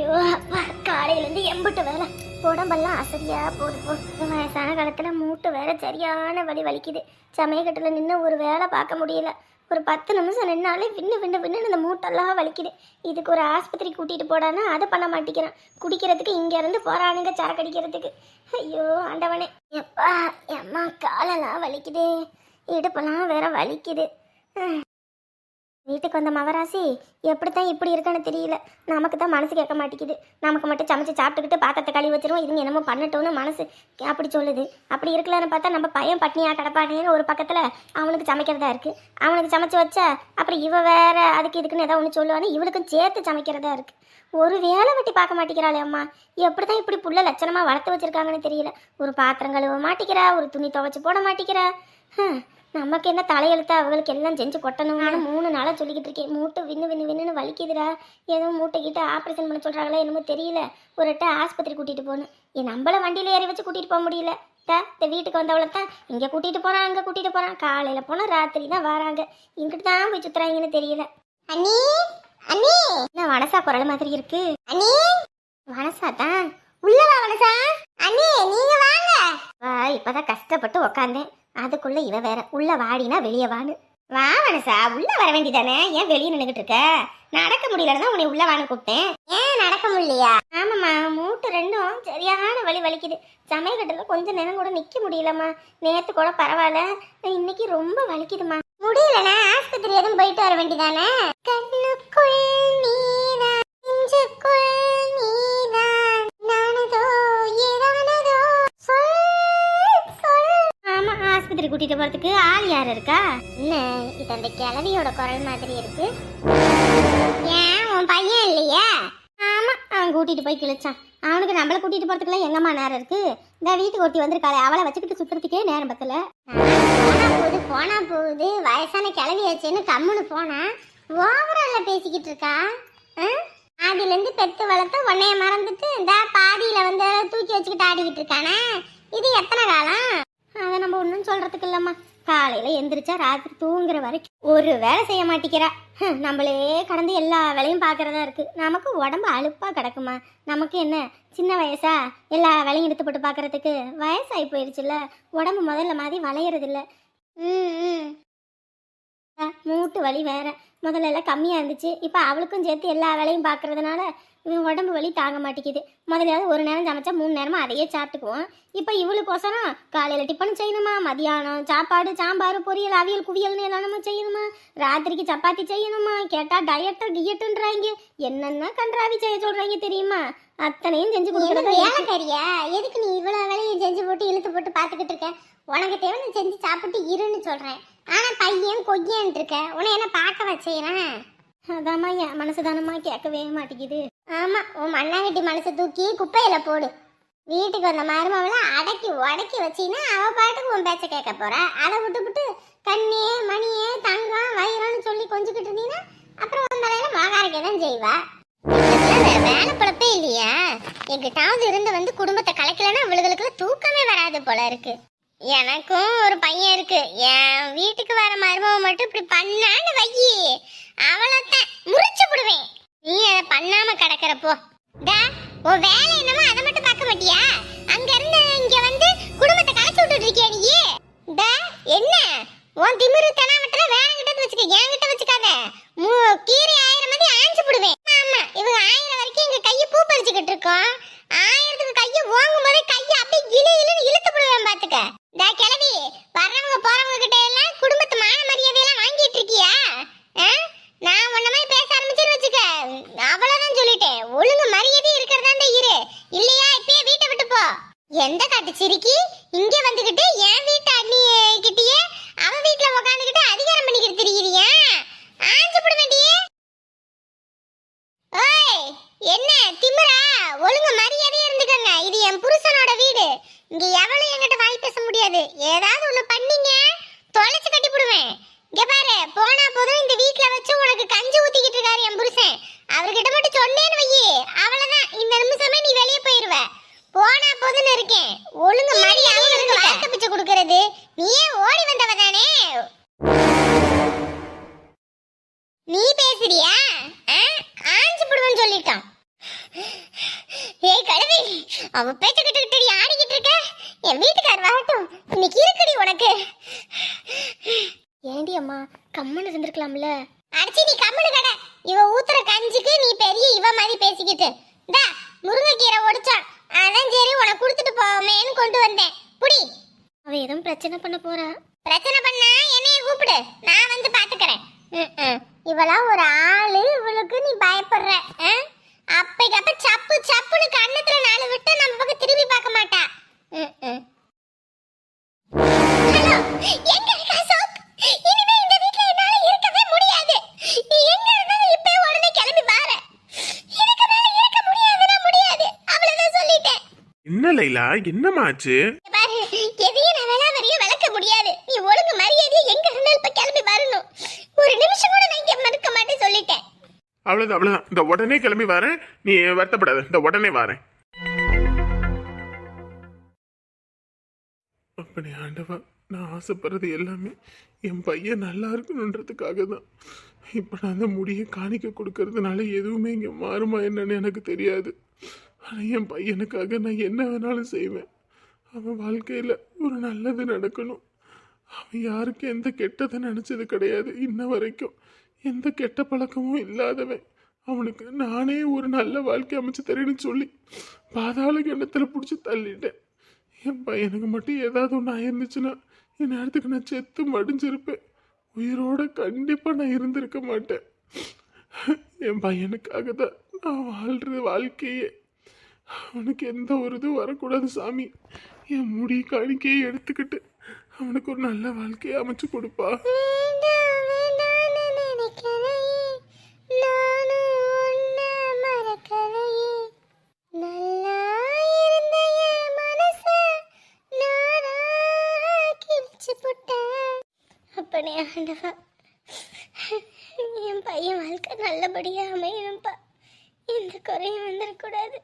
ஐயோ அப்பா காலையிலேருந்து எம்பிட்டு வேலை. உடம்பெல்லாம் அசதியாக போகுது போகுது வயசான காலத்தில் மூட்டு வேற சரியான வலி வலிக்குது. சமயக்கட்டில் நின்று ஒரு வேலை பார்க்க முடியல. ஒரு பத்து நிமிஷம் நின்னாலே விண்ணு விண்ணு விண்ணுன்னு இந்த மூட்டெல்லாம் வலிக்குது. இதுக்கு ஒரு ஆஸ்பத்திரி கூட்டிகிட்டு போடான்னா அதை பண்ண மாட்டேங்கிறான். குடிக்கிறதுக்கு இங்கேருந்து போகிறானுங்க சரக்கடிக்கிறதுக்கு ஐயோ ஆண்டவனே. எப்பா எம்மா காலெல்லாம் வலிக்குது. இடுப்பெல்லாம் வேற வலிக்குது. வீட்டுக்கு வந்த மவராசி எப்படித்தான் இப்படி இருக்குன்னு தெரியல. நமக்கு தான் மனசு கேட்க மாட்டேங்குது. நமக்கு மட்டும் சமைச்சு சாப்பிட்டுக்கிட்டு பாத்திரத்தை கழுவி வச்சிருவோம். இதுங்க என்னமோ பண்ணட்டும்னு மனசு அப்படி சொல்லுது. அப்படி இருக்கலன்னு பார்த்தா நம்ம பையன் பட்னியாக கிடப்பானேன்னு ஒரு பக்கத்தில் அவனுக்கு சமைக்கிறதா இருக்கு. அவனுக்கு சமைச்சு வச்சா அப்புறம் இவ வேற அதுக்கு இதுக்குன்னு ஏதாவது ஒன்று சொல்லுவானே இவளுக்கும் சேர்த்து சமைக்கிறதா இருக்கு. ஒரு வேலை வெட்டி பார்க்க மாட்டேங்கிறாளே அம்மா. எப்படி தான் இப்படி புள்ள லட்சணமாக வளர்த்து வச்சிருக்காங்கன்னு தெரியல. ஒரு பாத்திரம் கழுவ மாட்டேங்கிறா ஒரு துணி துவைச்சி போட மாட்டேங்கிறா. நமக்கு என்ன தலையெழுத்தா அவங்களுக்கு எல்லாம் செஞ்சு கொட்டணும் நானும் மூணு நாளாக சொல்லிக்கிட்டு இருக்கேன். மூட்டை வின்னு வின்னு வின்னு வலிக்குதுடா. ஏதோ மூட்டை கிட்ட ஆப்ரேஷன் பண்ண சொல்கிறாங்களா என்னமோ தெரியல. ஒரு எட்ட ஆஸ்பத்திரி கூட்டிகிட்டு போகணும். என் நம்மள வண்டியில் ஏறி வச்சு கூட்டிகிட்டு போக முடியல. தா இந்த வீட்டுக்கு வந்தவளை தான் இங்கே கூட்டிகிட்டு போகிறான் அங்கே கூட்டிகிட்டு போகிறான் காலையில் போனால் ராத்திரி தான் வராங்க. இங்கிட்டு தான் போய் சுற்றுறாங்கன்னு தெரியல. அண்ணி அண்ணி. என்ன வனசா குரல் மாதிரி இருக்கு? அண்ணி. வனசா தான் உள்ளவா வனசா. அண்ணி நீங்க வாங்க. வா இப்பதான் கஷ்டப்பட்டு உக்காந்தேன். அதுக்குள்ள இவ வேற. உள்ள வாடினா வெளியே வான்னு. வா மனசா உள்ள வர வேண்டிதானே ஏன் வெளியே நின்றுட்டு இருக்க? நடக்க முடியலன்னு தான் உன்னை உள்ள வான்னு கூப்பிட்டேன். ஏன் நடக்க முடியலையா? ஆமாம்மா மூட்டு ரெண்டும் சரியான வலி வலிக்குது. சமயக்கட்டில் கொஞ்சம் நேரம் கூட நிற்க முடியலம்மா. நேற்று கூட பரவாயில்ல. இன்னைக்கு ரொம்ப வலிக்குதுமா முடியலண்ணா ஆஸ்பத்திரி எதுவும் போயிட்டு வர வேண்டிதானே கண்ணுக்குள் நீதான் நெஞ்சுக்குள் நீ ஆஸ்பத்திரி கூட்டிட்டு போறதுக்கு ஆள் யார் இருக்கா? என்ன இது அந்த கிழவியோட குரல் மாதிரி இருக்கு? ஏன் உன் பையன் இல்லையா? ஆமா அவன் கூட்டிட்டு போய் கிழிச்சான். அவனுக்கு நம்மள கூட்டிட்டு போறதுக்குலாம் எங்கம்மா நேரம் இருக்கு? இந்த வீட்டுக்கு ஒட்டி வந்திருக்காளே அவளை வச்சுக்கிட்டு சுத்துறதுக்கே நேரம் பத்தல. போனா போகுது போனா போகுது வயசான கிளவி ஆச்சுன்னு கம்முன்னு போனா ஓவரால பேசிக்கிட்டு இருக்கா? ஆ? ஆதிலேருந்து பெத்து வளர்த்து உன்னைய மறந்துட்டு இந்த பாதியில வந்து தூக்கி வச்சுக்கிட்டு ஆடிக்கிட்டு இருக்கானே? இது எத்தனை காலம்? அதை நம்ம ஒன்றும் சொல்கிறதுக்கு இல்லைம்மா. காலையில் எந்திரிச்சா ராத்திரி தூங்குற வரைக்கும் ஒரு வேலை செய்ய மாட்டேங்கிறா. ஹம், நம்மளே கடந்து எல்லா வேலையும் பார்க்குறதா இருக்குது நமக்கு உடம்பு அழுப்பாக கிடக்குமா? நமக்கு என்ன? சின்ன வயசா? எல்லா வேலையும் எடுத்து போட்டு பார்க்கறதுக்கு வயசாகி போயிடுச்சுல்ல உடம்பு முதல்ல மாதிரி வளையறதில்ல. ம் ஆ, மூட்டு வலி வேற. முதல்ல எல்லாம் கம்மியாக இருந்துச்சு. இப்போ அவளுக்கும் சேர்த்து எல்லா வேலையும் பார்க்கறதுனால இவன் உடம்பு வலி தாங்க மாட்டேங்குது. முதல்ல ஒரு நேரம் சமைச்சா மூணு நேரமா அதையே சாப்பிட்டுக்குவோம் இப்போ இவளுக்கோசரம் காலையில் டிஃபன் செய்யணுமா? மதியானம் சாப்பாடு சாம்பார் பொரியல் அவியல் குவியல்னு என்னென்னமோ செய்யணுமா? ராத்திரிக்கு சப்பாத்தி செய்யணுமா? கேட்டால் டயட்டு கியட்டுன்றாங்க என்னென்ன கன்றாவி செய்ய சொல்கிறாங்க தெரியுமா? அத்தனையும் செஞ்சு கொடுக்குறதா வேலைக்காரியா? எதுக்கு நீ இவ்வளவு வேலையும் செஞ்சு போட்டு இழுத்து போட்டு பார்த்துக்கிட்டு இருக்க? உனக்கு தேவை செஞ்சு சாப்பிட்டு இருன்னு சொல்றேன். ஆனா பையன் கொய்யன் இருக்க. உன்னை என்ன பார்க்க வச்சேனா அதாம்மா என் மனசு தானம்மா கேட்கவே மாட்டேங்குது. ஆமா உன் மண்ணாங்கட்டி மனசை தூக்கி குப்பையில போடு. வீட்டுக்கு வந்த மருமவளை அடக்கி உடக்கி வச்சின்னா அவ பாட்டுக்கு உன் பேச்ச கேட்க போற. அதை விட்டுவிட்டு கண்ணே மணியே தங்கம் வயிறான்னு சொல்லி கொஞ்சிக்கிட்டு இருந்தீங்கன்னா அப்புறம் உன் தலையில மகாரிக்க தான் செய்வா வேலை பழப்பே இல்லையா. எங்கிட்டாவது இருந்து வந்து குடும்பத்தை கலைக்கலன்னா அவளுகளுக்கு தூக்கமே வராது போல இருக்கு. எனக்கும் ஒரு பையன் இருக்கு. என் வீட்டுக்கு வர மருமவ மட்டும் இப்படி பண்ணான்னு வையி. அவளைத்தான். முறிச்சு விடுவேன் நீ அதை பண்ணாம கிடக்கிறப்போ. டா உன் வேலை என்னமோ அதை மட்டும் பார்க்க மாட்டியா? அங்க இருந்து இங்க வந்து குடும்பத்தை கலைச்சு விட்டுட்டு இருக்கியா நீ? டா என்ன? உன் திமிரு தெனாவட்டல வேற கிட்ட வச்சுக்க என்கிட்ட வச்சுக்காத. மூ- கீரை ஆயிரம் மாதிரி ஆஞ்சு போடுவேன். ஆமா இவங்க ஆயிரம் வரைக்கும் எங்க கையை பூ பறிச்சுக்கிட்டு இருக்கோம். ஆயிரத்துக்கு கையை ஓங்கும் போதே கையை அப்படியே இழு இழுன்னு இழுத்து போடுவேன் பாத்துக்க. டா கிளவி வர்றவங்க போறவங்க கிட்ட எல்லாம் குடும்பத்து மான மரியாதையெல்லாம் வாங்கிட்டு இருக்கியா ஆ? நான் உன்ன மாதிரி பேச ஆரம்பிச்சேன்னு வச்சுக்க அவ்வளவுதான் சொல்லிட்டேன் ஒழுங்கு மரியாதை இருக்கிறதா இந்த இரு இல்லையா இப்பயே வீட்டை விட்டு போ எந்த காட்டு சிரிக்கி இங்க வந்துகிட்டு என் வீட்டு அண்ணி கிட்டயே அவ வீட்ல உக்காந்துக்கிட்டு அதிகாரம் பண்ணிக்கிட்டு திரியிறியா? ஆஞ்சு போட வேண்டியே ஓய் என்ன திமிரா? ஒழுங்கு மரியாதையா இருந்துக்கங்க. இது என் புருஷனோட வீடு. இங்க எவ்வளவு என்கிட்ட வாய் பேச முடியாது. ஏதாவது ஒண்ணு பண்ணீங்க தொலைச்சு கட்டி போடுவேன். இங்க பாரு போனா போதும் இந்த வீட்ல வச்சு உனக்கு கஞ்சி ஊத்திக்கிட்டு இருக்காரு என் புருஷன். அவர்கிட்ட மட்டும் சொன்னேன்னு வையே. அவளை கம்மன் இருந்திருக்கலாம்ல. அடிச்சு நீ கம்முனு கடை. இவ ஊத்துற கஞ்சிக்கு நீ பெரிய இவ மாதிரி பேசிக்கிட்டு. இந்தா முருங்கைக்கீரை ஒடிச்சான். அதான் சரி உனக்கு கொடுத்துட்டு போவேன்னு கொண்டு வந்தேன். புடி. அவ எதுவும் பிரச்சனை பண்ண போறா? பிரச்சனை பண்ணா என்னைய கூப்பிடு. நான் வந்து பாத்துக்கறேன். இவளா ஒரு ஆளு. இவளுக்கு நீ பயப்படுற? அப்பைக்கப்ப சப்பு சப்புன்னு கண்ணத்துல நாலு விட்டு நம்ம பக்கம் திரும்பி பார்க்க மாட்டா. எங்க சோப் இனிமே இந்த வீட்ல என்னால இருக்கவே முடியாது நீ எங்க இருந்தாலும் இப்பவே உடனே கிளம்பி பாரு இதுக்கு மேல இருக்க முடியாதுன்னா முடியாது அவ்வளவுதான் சொல்லிட்டேன் என்ன லைலா இங்க பாரு எதையும் நான் வேணா வரைய விளக்க முடியாது. நீ ஒழுங்கு மரியாதையை எங்க இருந்தாலும் இப்ப கிளம்பி வரணும். ஒரு நிமிஷம் கூட நான் இங்க மறுக்க மாட்டேன் சொல்லிட்டேன். அவ்வளவுதான் அவ்வளவுதான். இந்த உடனே கிளம்பி வரேன். நீ வருத்தப்படாத இந்த உடனே வரேன். அப்படி ஆண்டவா நான் ஆசைப்படுறது எல்லாமே என் பையன் நல்லா இருக்கணுன்றதுக்காக தான். இப்போ நான் அந்த முடியை காணிக்க கொடுக்கறதுனால எதுவுமே இங்கே மாறுமா என்னன்னு எனக்கு தெரியாது. ஆனால் என் பையனுக்காக நான் என்ன வேணாலும் செய்வேன். அவன் வாழ்க்கையில் ஒரு நல்லது நடக்கணும். அவன் யாருக்கும் எந்த கெட்டதை நினச்சது கிடையாது இன்ன வரைக்கும். எந்த கெட்ட பழக்கமும் இல்லாதவன். அவனுக்கு நானே ஒரு நல்ல வாழ்க்கை அமைச்சு தரேன்னு சொல்லி பாதாள கிணத்துல பிடிச்சி தள்ளிட்டேன். என் பையனுக்கு மட்டும் ஏதாவது ஒன்று ஆயிருந்துச்சுன்னா என் நேரத்துக்கு நான் செத்து மடிஞ்சிருப்பேன். உயிரோட கண்டிப்பாக நான் இருந்திருக்க மாட்டேன். என் பையனுக்காக தான் நான் வாழ்கிற வாழ்க்கையே அவனுக்கு எந்த ஒரு இதுவும் வரக்கூடாது சாமி. என் முடி காணிக்கையை எடுத்துக்கிட்டு அவனுக்கு ஒரு நல்ல வாழ்க்கையை அமைச்சு கொடுப்பா. நானும் நல்லா என் அப்பனே ஆண்டவா என் பையன் வாழ்க்கை நல்லபடியாக அமையணும்ப்பா எந்த குறையும் வந்துடக்கூடாது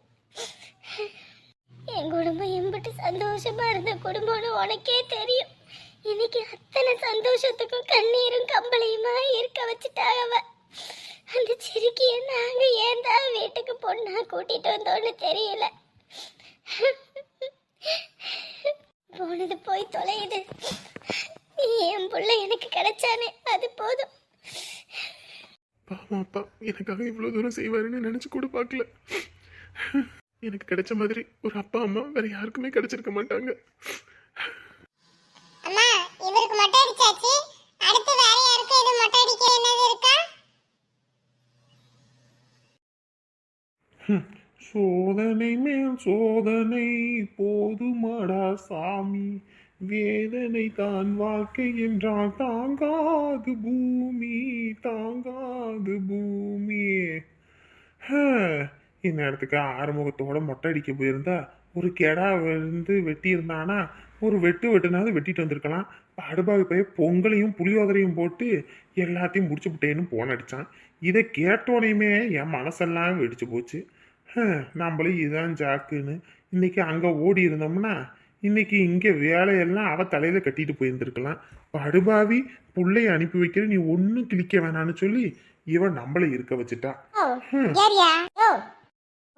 என் குடும்பம் எம்பிட்டு சந்தோஷமா இருந்த குடும்பம்னு உனக்கே தெரியும். இன்னைக்கு அத்தனை சந்தோஷத்துக்கும் கண்ணீரும் கம்பளையுமா இருக்க வச்சுட்டாங்க அவ. அந்த சிறுக்கிய நாங்க ஏன் தான் வீட்டுக்கு பொண்ணா கூட்டிட்டு வந்தோன்னு தெரியல. போனது போய் தொலையுது. என் புள்ள எனக்கு கிடைச்சானே அது போதும். பாவம் அப்பா எனக்காக இவ்வளோ தூரம் செய்வாருன்னு நினச்சி கூட பார்க்கல. எனக்கு கிடைச்ச மாதிரி ஒரு அப்பா அம்மா வேற யாருக்குமே கிடைச்சிருக்க மாட்டாங்க. அம்மா இவருக்கு மொட்டை அடிச்சாச்சு. அடுத்து வேற யாருக்கும் எதுவும் மொட்டை அடிக்க என்னது இருக்கா? சோதனை மேல் சோதனை போதுமாடா சாமி. வேதனை தான் வாழ்க்கை என்றால் தாங்காது பூமி தாங்காது பூமி. ஹ, இந்நேரத்துக்கு ஆறுமுகத்தோட மொட்டை அடிக்க போயிருந்தா ஒரு கெடா வந்து வெட்டி இருந்தானா ஒரு வெட்டு வெட்டுனாவது வெட்டிட்டு வந்திருக்கலாம் அடுபாவி போய் பொங்கலையும் புளியோதரையும் போட்டு எல்லாத்தையும் முடிச்சு விட்டேன்னு போன் அடிச்சான் இதை கேட்டோனையுமே என் மனசெல்லாம் வெடிச்சு போச்சு ஹம், நம்மளும் இதான் ஜாக்குன்னு இன்னைக்கு அங்கே ஓடி இருந்தோம்னா இன்னைக்கு இங்கே வேலையெல்லாம் அவ தலையில கட்டிட்டு போயிருந்திருக்கலாம் படுபாவி புள்ளைய அனுப்பி வைக்கிற நீ ஒன்றும் கிழிக்க வேணான்னு சொல்லி இவன் நம்மளை இருக்க வச்சுட்டா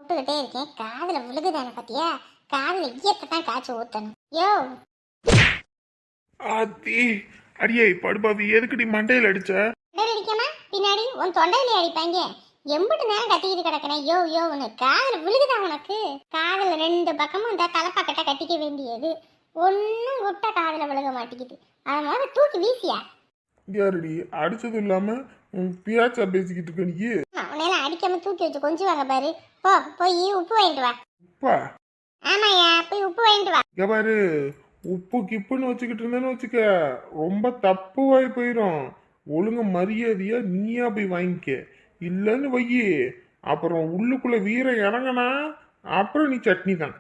கூப்பிட்டுக்கிட்டே இருக்கேன். காதுல விழுகுதானே பாத்தியா? காதுல ஈயத்தை தான் காய்ச்சி ஊத்தணும். யோ! ஆத்தி அடியே படுபாவி எதுக்குடி மண்டையில் அடிச்ச? தொண்டை அடிக்காம? பின்னாடி உன் தொண்டையில அடிப்பாங்க. எம்பிட்டு நேரம் கத்திக்கிட்டு கிடக்கிறேன். யோ யோ உனக்கு காதுல விழுகுதா உனக்கு? காதுல ரெண்டு பக்கமும் இந்த தலைப்பக்கட்டை கட்டிக்க வேண்டியது. ஒன்னும் விட்ட காதுல விழுக மாட்டேங்குது. அதை முதல்ல தூக்கி வீசியா? யாருடி அடிச்சது இல்லாம உன் பியாச்சா பேசிக்கிட்டு இருக்க நீ? உன்னையெல்லாம் அடிக்காம தூக்கி வச்சு கொஞ்சம் வாங்க பாரு. போ போய் உப்பு வாங்கிட்டு வா. அப்பா ஆமாயா போய் உப்பு வாங்கிட்டு வா. இங்க பாரு உப்பு கிப்புன்னு வச்சுக்கிட்டு இருந்தேன்னு வச்சுக்க ரொம்ப தப்புவாய் போயிடும் ஒழுங்கு மரியாதையா நீயா போய் வாங்கிக்க. இல்லைன்னு வையி. அப்புறம் உள்ளுக்குள்ள வீரம் இறங்கினா அப்புறம் நீ சட்னி தான்.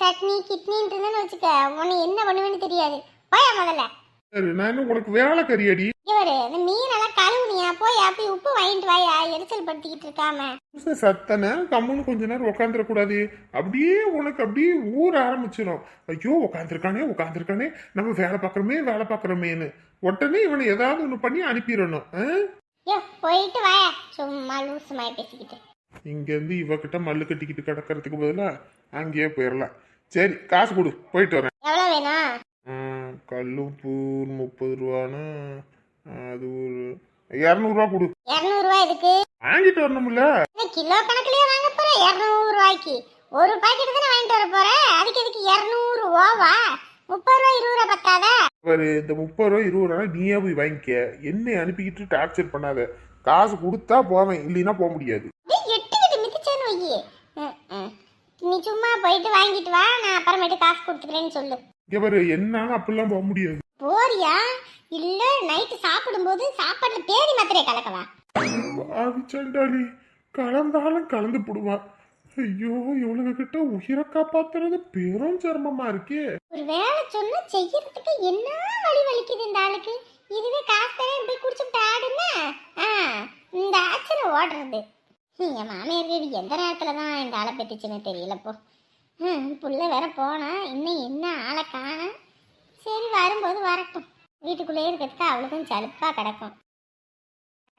சட்னி கிட்னின்னு வச்சுக்க. உன்னை என்ன பண்ணுவேன்னு தெரியாது. போயா முதல்ல. சரி நான் என்ன உனக்கு வேலை கறியடி. இவரு இந்த மீனெல்லாம் கழுவுனியா? போய் போய் உப்பு வாங்கிட்டு வாயா? எரிச்சல் படுத்திக்கிட்டு இருக்காம. சத்த நேரம் கம்முன்னு கொஞ்ச நேரம் உட்காந்துடக்கூடாது அப்படியே உனக்கு அப்படியே ஊற ஆரம்பிச்சிடும் ஐயோ உட்காந்துருக்கானே உட்காந்துருக்கானே நம்ம வேலை பார்க்குறோமே வேலை பார்க்குறோமேன்னு. உடனே இவனை ஏதாவது ஒன்று பண்ணி அனுப்பிடணும் ஆ? யோ போயிட்டு வாயா. சும்மா லூசு மாதிரி பேசிக்கிட்டு. இங்கேருந்து இவகிட்ட மல்லு கட்டிக்கிட்டு கிடக்கிறதுக்கு பதிலாக அங்கேயே போயிடலாம் சரி காசு கொடு போயிட்டு வரேன். எவ்வளோ வேணும்? கல்லுப்பு முப்பது ரூபானா அது ஒரு இரநூறுவா கொடு. இரநூறுவா எதுக்கு? வாங்கிட்டு வரணும்ல. கிலோ கணக்குலயே வாங்க போற? இரநூறு ரூபாய்க்கு ஒரு பாக்கெட் தானே வாங்கிட்டு வர போற? அதுக்கு எதுக்கு இரநூறு ரூபாவா முப்பது ரூபா இருபது ரூபா பத்தாதா? ஒரு இந்த முப்பது ரூபா இருபது ரூபா நீயே போய் வாங்கிக்க. என்னை அனுப்பிக்கிட்டு டார்ச்சர் பண்ணாத. காசு கொடுத்தா போவேன் இல்லைன்னா போக முடியாது. எட்டுக்கிட்டு மிதிச்சேன்னு வையி. நீ சும்மா போயிட்டு வாங்கிட்டு வா நான் அப்புறமேட்டு காசு கொடுத்துக்கிறேன்னு சொல்லு. இங்க பாரு என்னால அப்படிலாம் போக முடியாது. போறியா? இல்ல நைட்டு சாப்பிடும்போது சாப்பாட்டுல பேதி மாத்திரையை கலக்கவா? பாவிச்சண்டாளி கலந்தாலும் கலந்து போடுவா. ஐயோ இவளுங்க கிட்ட உயிரை காப்பாத்துறது பெரும் சிரமமா இருக்கே. ஒரு வேலை சொன்னா செய்யறதுக்கு என்ன வழி வலிக்குது இந்த ஆளுக்கு? இதுவே காசு தரேன் போய் குடிச்சுட்டு ஆடுன்னா? ஆ, இந்த ஆச்சனை ஓடுறது. என் மாமியார் வீடு எந்த நேரத்துல தான் இந்த ஆளை பெற்றுச்சுன்னு தெரியலப்போ ம் புள்ள வேற போனா இன்னும் என்ன ஆளை காண? சரி வரும்போது வரட்டும். வீட்டுக்குள்ளேயே இருக்கிறதுக்கு அவளுக்கும் சலுப்பா கிடக்கும்.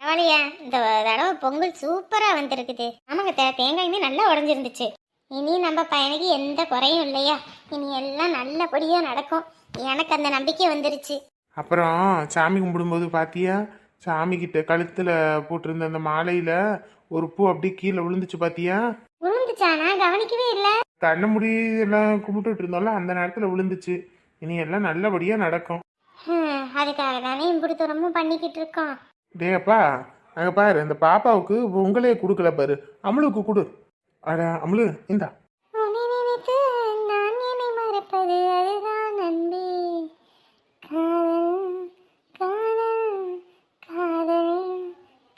பரவாயில்லையா இந்த தடவை பொங்கல் சூப்பரா வந்திருக்குது. ஆமாங்க தே தேங்காயுமே நல்லா உடஞ்சிருந்துச்சு. இனி நம்ம பையனுக்கு எந்த குறையும் இல்லையா? இனி எல்லாம் நல்லபடியா நடக்கும். எனக்கு அந்த நம்பிக்கை வந்துருச்சு. அப்புறம் சாமி கும்பிடும்போது பாத்தியா? சாமி கிட்ட கழுத்துல போட்டிருந்த அந்த மாலையில ஒரு பூ அப்படியே கீழே விழுந்துச்சு பாத்தியா? விழுந்துச்சா நான் கவனிக்கவே இல்லை. கண்ண முடி எல்லாம் கும்பிட்டுட்டு இருந்தோம்ல அந்த நேரத்துல விழுந்துச்சு. இனி எல்லாம் நல்லபடியா நடக்கும். அதுக்காக தானே இப்படி தூரமும் பண்ணிக்கிட்டு இருக்கோம். டேப்பா அங்க பாரு இந்த பாப்பாவுக்கு உங்களே கொடுக்கல பாரு. அமுலுக்கு கொடு. அட அமுலு இந்தா. மறப்பது? அதுதான் நன்பி காதல் காதல் காதல்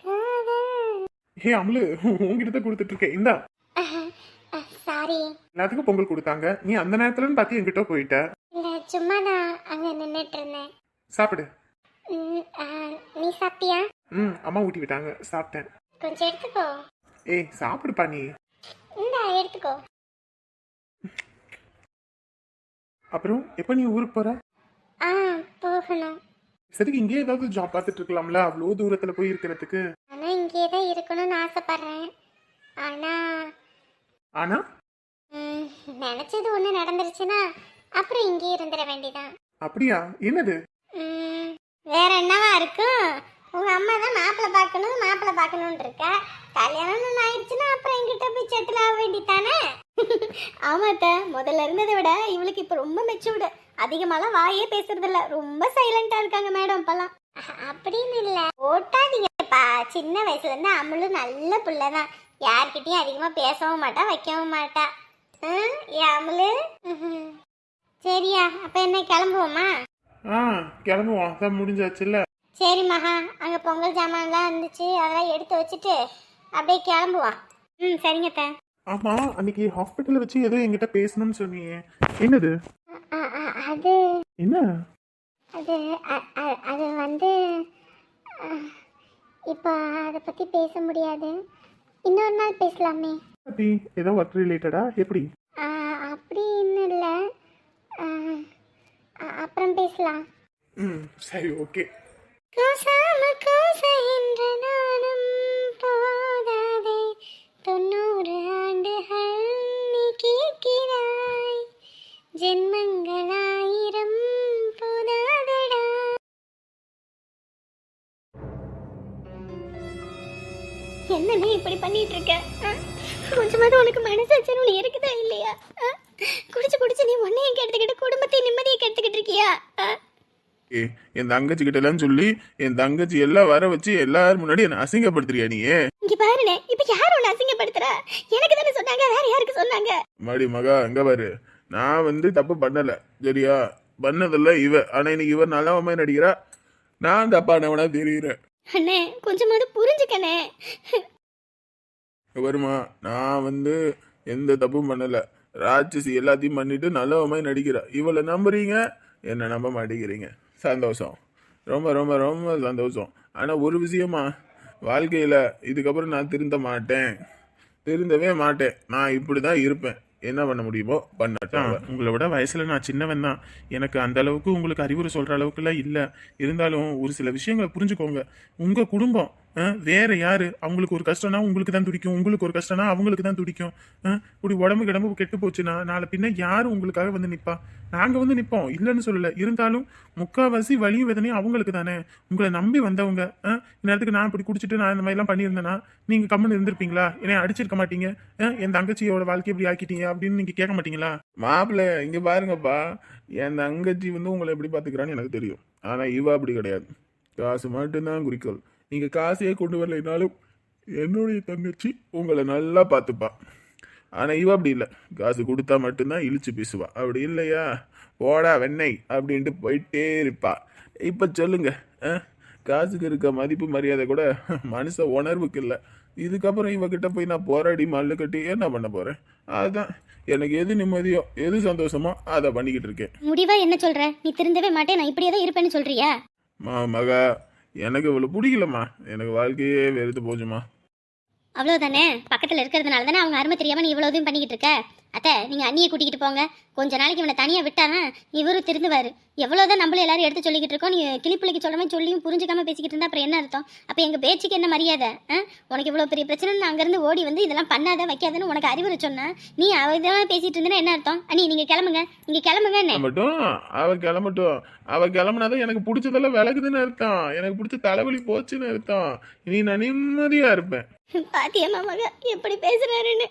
காதல். ஏ அமுலு உங்ககிட்ட கொடுத்துட்டு இருக்கேன். இந்தா. எல்லாத்துக்கும் பொங்கல் கொடுத்தாங்க. நீ அந்த நேரத்துலன்னு பார்த்து என்கிட்ட போயிட்ட. இல்லை சும்மா தான் அங்கே நின்றுட்டு இருந்தேன் சாப்பிடு நீ சாப்பிட்டியா? ம் அம்மா ஊட்டி விட்டாங்க. சாப்பிட்டேன். கொஞ்சம் எடுத்துக்கோ. ஏய் சாப்பிடுப்பா நீ. இந்தா எடுத்துக்கோ. அப்புறம் எப்போ நீ ஊருக்கு போற? ஆ போகணும். சரி இங்கே ஏதாவது ஜாப் பார்த்துட்டு இருக்கலாம்ல? அவ்வளோ தூரத்துல போய் இருக்கிறதுக்கு. ஆனால் இங்கே தான் இருக்கணும்னு ஆசைப்பட்றேன். ஆனால் ஆனா? நினச்சது ஒன்று நடந்துருச்சுன்னா அப்புறம் இங்கே இருந்துட வேண்டியதான் அப்படியா? என்னது? ம், வேற என்னவா இருக்கும் உங்க அம்மா தான் மாப்பிள்ளை பார்க்கணும் மாப்பிள்ளை பார்க்கணும்னு இருக்கா? கல்யாணம் ஆயிடுச்சுன்னா அப்புறம் எங்கிட்ட போய் செட்டில் ஆக வேண்டியதானே ஆமாத்த முதல்ல இருந்ததை விட இவளுக்கு இப்போ ரொம்ப மெச்சூர்டு அதிகமாலாம் வாயே பேசுறது இல்ல ரொம்ப சைலண்டா இருக்காங்க மேடம் இப்பெல்லாம் அப்படின்னு இல்ல. ஓட்டாதீங்கப்பா சின்ன வயசுல இருந்து அம்மளும் நல்ல பிள்ளை தான் யார்கிட்டயும் அதிகமா பேசவும் மாட்டா வைக்கவும் மாட்டா. ம்ஹும். சரியா அப்ப என்ன கிளம்புவோமா? ஆ கிளம்புவோம். அதான் முடிஞ்சாச்சுல்ல. சரி மகா அங்கே பொங்கல் ஜாமான்லாம் இருந்துச்சு அதெல்லாம் எடுத்து வச்சுட்டு அப்படியே கிளம்புவான் ம் சரிங்க அத்தை. ஆமா அன்னைக்கு ஹாஸ்பிட்டல்ல வச்சு ஏதோ என்கிட்ட பேசணும்னு சொன்னீங்க என்னது? அது என்ன? அது அது வந்து இப்போ அதை பற்றி பேச முடியாது. இன்னொரு நாள் பேசலாமே. பத்தி ஏதோ ஒர்க் ரிலேட்டடா எப்படி? அ, அப்படின்னு இல்லை. அப்புறம் பேசலாம். ம் சரி ஓகே தொண்ணூறு ஆண்டுகள் நீ கேட்கிறாய். ஜென்மங்களாயிரம் போதாதடா. என்னமே இப்படி பண்ணிட்டு இருக்க? ஆ? கொஞ்சமாவது உனக்கு மனசாட்சின்னு இருக்குதா இல்லையா? குடிச்சு குடிச்சு நீ உன்னையும் கெடுத்துக்கிட்டு குடும்பத்தை நிம்மதியை கெடுத்துக்கிட்டு இருக்கியா? என் தங்கச்சி கிட்ட எல்லாம் சொல்லி என் தங்கச்சி எல்லாம் வர வச்சு எல்லாரும் முன்னாடி என்ன அசிங்கப்படுத்துறியா நீ இங்க பாருனே இப்ப யார் உன்னை அசிங்கப்படுத்துறா? எனக்கு தானே சொன்னாங்க வேற யாருக்கு சொன்னாங்க? மாடி மகா எங்க பாரு. நான் வந்து தப்பு பண்ணல சரியா? பண்ணதெல்லாம் இவ ஆனா இன்னைக்கு இவர் நல்லவமே நடிக்கிறா. நான் தப்பானவனா தெரியுறேன் அண்ணே கொஞ்சமாவது புரிஞ்சுக்கண்ணே. வருமா? நான் வந்து எந்த தப்பும் பண்ணலை. ராட்சசி எல்லாத்தையும் பண்ணிட்டு நல்லவமாய் நடிக்கிறா. இவளை நம்புறீங்க? என்னை நம்ப மாட்டேங்கிறீங்க. சந்தோஷம். ரொம்ப ரொம்ப ரொம்ப சந்தோஷம். ஆனால் ஒரு விஷயமா வாழ்க்கையில் இதுக்கப்புறம் நான் திருந்த மாட்டேன். திருந்தவே மாட்டேன். நான் இப்படி தான் இருப்பேன். என்ன பண்ண முடியுமோ பண்ணட்டும். உங்களை விட வயசில் நான் சின்னவன் தான். எனக்கு அந்த அளவுக்கு உங்களுக்கு அறிவுரை சொல்கிற அளவுக்குலாம் இல்லை. இருந்தாலும் ஒரு சில விஷயங்களை புரிஞ்சுக்கோங்க. உங்கள் குடும்பம் வேற யாரு? அவங்களுக்கு ஒரு கஷ்டம்னா உங்களுக்கு தான் துடிக்கும். உங்களுக்கு ஒரு கஷ்டம்னா அவங்களுக்கு தான் துடிக்கும். ஆ, இப்படி உடம்பு கிடம்பு கெட்டு போச்சுன்னா நாளை பின்ன யாரு உங்களுக்காக வந்து நிற்பா நாங்கள் வந்து நிற்போம் இல்லைன்னு சொல்லல. இருந்தாலும் முக்காவாசி வலியும் வேதனையும் அவங்களுக்கு தானே. உங்களை நம்பி வந்தவங்க ஆ, இந்நேரத்துக்கு நான் இப்படி குடிச்சிட்டு நான் இந்த மாதிரிலாம் பண்ணியிருந்தேன்னா நீங்கள் கம்முன்னு இருந்திருப்பீங்களா? என்னை அடிச்சிருக்க மாட்டீங்க? ஆ, என் தங்கச்சியோட வாழ்க்கை இப்படி ஆக்கிட்டீங்க அப்படின்னு நீங்கள் கேட்க மாட்டீங்களா? மாப்பிள்ள இங்கே பாருங்கப்பா. என் தங்கச்சி வந்து உங்களை எப்படி பார்த்துக்கிறான்னு எனக்கு தெரியும். ஆனால் இவ அப்படி கிடையாது. காசு மட்டும்தான் குறிக்கோள். நீங்க காசையே கொண்டு வரலைனாலும் என்னுடைய தங்கச்சி உங்களை நல்லா பார்த்துப்பா. ஆனா இவ அப்படி இல்லை. காசு கொடுத்தா மட்டும்தான் இழிச்சு பேசுவா. அப்படி இல்லையா? போடா வெண்ணெய் அப்படின்ட்டு போயிட்டே இருப்பா. இப்ப சொல்லுங்க? காசுக்கு இருக்க மதிப்பு மரியாதை கூட மனுஷ உணர்வுக்கு இல்லை. இதுக்கப்புறம் இவகிட்ட போய் நான் போராடி மல்லு கட்டி என்ன பண்ண போறேன்? அதுதான் எனக்கு எது நிம்மதியோ எது சந்தோஷமோ அதை பண்ணிக்கிட்டு இருக்கேன். முடிவா என்ன சொல்ற? நீ திருந்தவே மாட்டேன். நான் இப்படியே தான் இருப்பேன்னு சொல்றியா? மா மகா எனக்கு இவ்வளோ பிடிக்கலம்மா. எனக்கு வாழ்க்கையே வெறுத்து போச்சுமா அவ்வளவுதானே? பக்கத்துல இருக்கிறதுனால தானே அவங்க அருமை தெரியாம நீ இவ்வளவு இதையும் பண்ணிக்கிட்டு இருக்க? அத்தை நீங்க அண்ணியை கூட்டிக்கிட்டு போங்க. கொஞ்ச நாளைக்கு இவனை தனியா விட்டாதான் இவரும் திருந்துவாரு. எவ்வளவுதான் நம்மள எல்லாரும் எடுத்து சொல்லிக்கிட்டு இருக்கோம் நீ கிளிப்பிள்ளைக்கு சொல்ற மாதிரி சொல்லியும் புரிஞ்சுக்காம பேசிக்கிட்டு இருந்தா அப்புறம் என்ன அர்த்தம்? அப்ப எங்க பேச்சுக்கு என்ன மரியாதை? ஆ? உனக்கு இவ்வளவு பெரிய பிரச்சனை நான் அங்கிருந்து ஓடி வந்து இதெல்லாம் பண்ணாத வைக்காதன்னு உனக்கு அறிவுரை சொன்னேன் நீ அவ இதெல்லாம் பேசிட்டு இருந்தேன்னா என்ன அர்த்தம்? அண்ணி நீங்க கிளம்புங்க. நீங்க கிளம்புங்க என்ன? மட்டும் அவ கிளம்பட்டும். அவ கிளம்புனாதான் எனக்கு பிடிச்சதெல்லாம் விளக்குதுன்னு அர்த்தம். எனக்கு பிடிச்ச தலைவலி போச்சுன்னு அர்த்தம். இனி நான் நிம்மதியா இருப்பேன். பாத்தியம்மா மக எப்படி பேசுறாருன்னு?